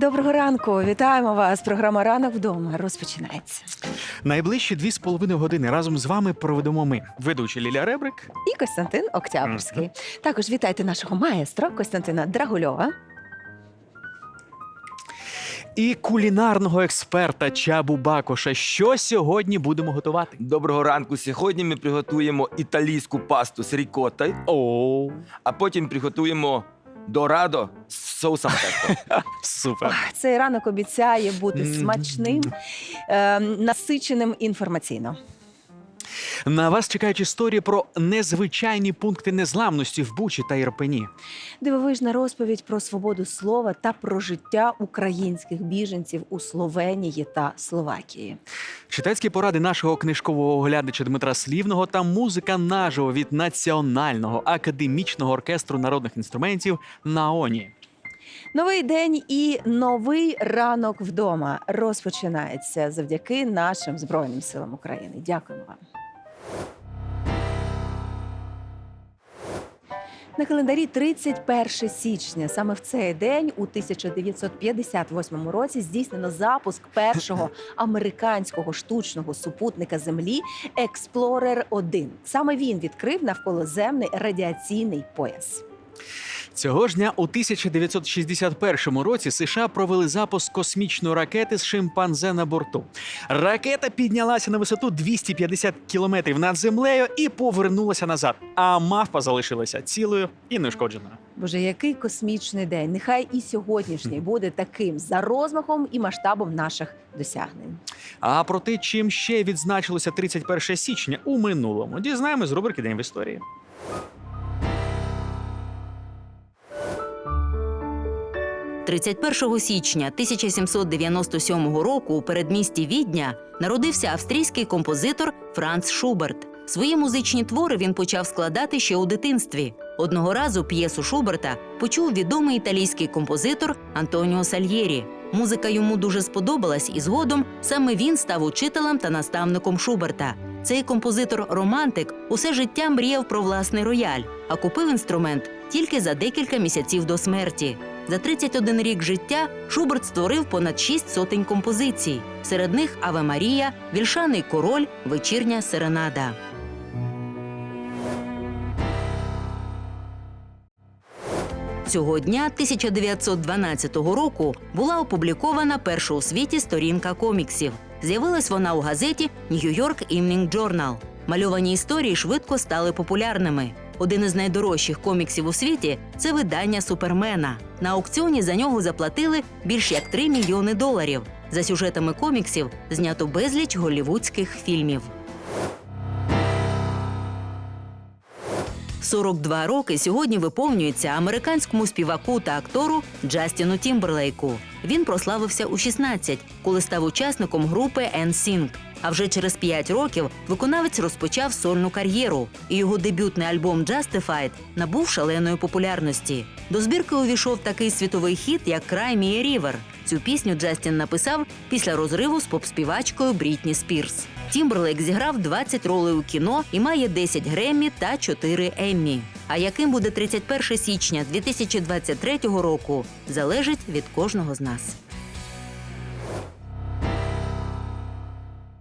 Доброго ранку, вітаємо вас. Програма Ранок вдома розпочинається. Найближчі дві з половиною години разом з вами проведемо ми, ведучий Ліля Ребрик. І Костянтин Октябрьський. Також вітайте нашого маестро Костянтина Драгульова. І кулінарного експерта Чабу Бакоша. Що сьогодні будемо готувати? Доброго ранку. Сьогодні ми приготуємо італійську пасту з рікоттою, О, а потім приготуємо дорадо з соусом песто. супер. Цей ранок обіцяє бути смачним, е, насиченим інформаційно. На вас чекають історії про незвичайні пункти незламності в Бучі та Ірпені. Дивовижна розповідь про свободу слова та про життя українських біженців у Словенії та Словакії. Читацькі поради нашого книжкового оглядача Дмитра Слівного та музика наживо від Національного академічного оркестру народних інструментів НАОНІ. Новий день і новий ранок вдома розпочинається завдяки нашим збройним силам України. Дякуємо вам. На календарі 31 січня. Саме в цей день, у 1958 році, здійснено запуск першого американського штучного супутника Землі Експлорер 1 Саме він відкрив навколоземний радіаційний пояс. Цього ж дня у 1961 році США провели запуск космічної ракети з шимпанзе на борту. Ракета піднялася на висоту 250 кілометрів над землею і повернулася назад. А мавпа залишилася цілою і неушкодженою. Боже, який космічний день! Нехай і сьогоднішній буде таким за розмахом і масштабом наших досягнень. А про те, чим ще відзначилося 31 січня у минулому, дізнаємось з рубрики День в історії. – 31 січня 1797 року у передмісті Відня народився австрійський композитор Франц Шуберт. Свої музичні твори він почав складати ще у дитинстві. Одного разу п'єсу Шуберта почув відомий італійський композитор Антоніо Сальєрі. Музика йому дуже сподобалась, і згодом саме він став учителем та наставником Шуберта. Цей композитор-романтик усе життя мріяв про власний рояль, а купив інструмент тільки за декілька місяців до смерті. За 31 рік життя Шуберт створив понад шість сотень композицій. Серед них Аве Марія, Вільшаний король, вечірня серенада. Цього дня 1912 року була опублікована перша у світі сторінка коміксів. З'явилась вона у газеті Нью-Йорк Evening Journal. Мальовані історії швидко стали популярними. Один із найдорожчих коміксів у світі це видання Супермена. На аукціоні за нього заплатили більш як 3 мільйони доларів. За сюжетами коміксів знято безліч голівудських фільмів. 42 роки сьогодні виповнюється американському співаку та актору Джастіну Тімберлейку. Він прославився у 16, коли став учасником групи NSYNC. А вже через 5 років виконавець розпочав сольну кар'єру, і його дебютний альбом Justified набув шаленої популярності. До збірки увійшов такий світовий хіт, як Me a River. Цю пісню Джастін написав після розриву з поп-співачкою Брітні Спірс. Тімберлейк зіграв 20 ролей у кіно і має 10 Греммі та 4 Еммі. А яким буде 31 січня 2023 року, залежить від кожного з нас.